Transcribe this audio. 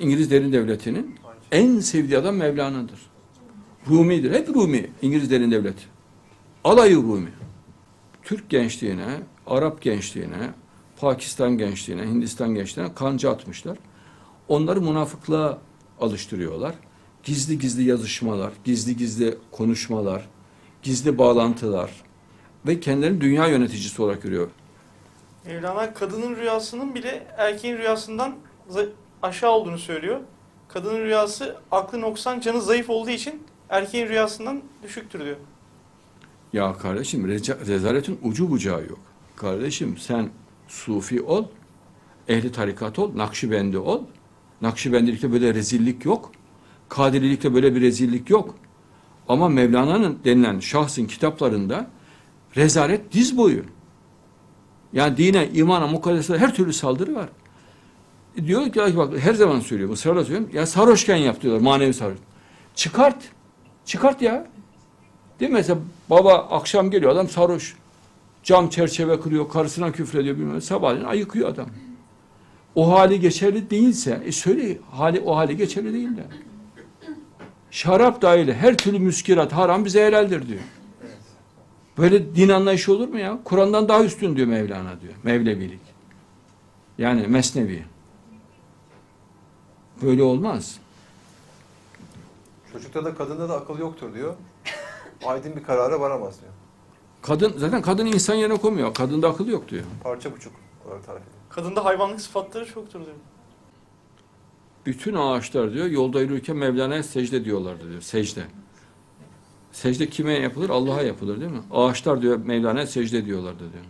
İngiliz derin devletinin en sevdiği adam Mevlana'dır. Rumi'dir. Hep Rumi. İngiliz derin devleti. Alayı Rumi. Türk gençliğine, Arap gençliğine, Pakistan gençliğine, Hindistan gençliğine kanca atmışlar. Onları münafıklığa alıştırıyorlar. Gizli gizli yazışmalar, gizli gizli konuşmalar, gizli bağlantılar ve kendilerini dünya yöneticisi olarak görüyor. Mevlana kadının rüyasının bile erkeğin rüyasından aşağı olduğunu söylüyor. Kadının rüyası aklı noksan, canı zayıf olduğu için erkeğin rüyasından düşüktür diyor. Ya kardeşim reca- rezaletin ucu bucağı yok. Kardeşim sen sufi ol, ehli tarikat ol, nakşibendi ol. Nakşibendilikte böyle rezillik yok. Kadirilikte böyle bir rezillik yok. Ama Mevlana'nın denilen şahsın kitaplarında rezalet diz boyu. Yani dine, imana, mukaddesete her türlü saldırı var. Diyor ki bak her zaman söylüyorum, ısrarla söylüyorum. Ya sarhoşken yap diyorlar, manevi sarhoş. Çıkart. Çıkart ya. Değil mi? Mesela baba akşam geliyor adam sarhoş. Cam çerçeve kırıyor, karısına küfrediyor bilmem. Sabahleyin ayıkıyor adam. O hali geçerli değilse, e söyle hali o hali geçerli değil de. Şarap dahil her türlü müskirat haram bize helaldir diyor. Böyle din anlayışı olur mu ya? Kur'an'dan daha üstün diyor Mevlana diyor. Mevlevilik. Yani mesnevi. Böyle olmaz. Çocukta da kadında da akıl yoktur diyor. Aydın bir karara varamaz diyor. Kadın zaten kadın insan yerine koymuyor. Kadında akıl yok diyor. Parça buçuk olarak tarif ediyor. Kadında hayvanlık sıfatları çoktur diyor. Bütün ağaçlar diyor yolda yürürken Mevlana'ya secde diyorlardı diyor. Secde. Secde kime yapılır? Allah'a yapılır değil mi? Ağaçlar diyor Mevlana'ya secde diyorlardı diyor.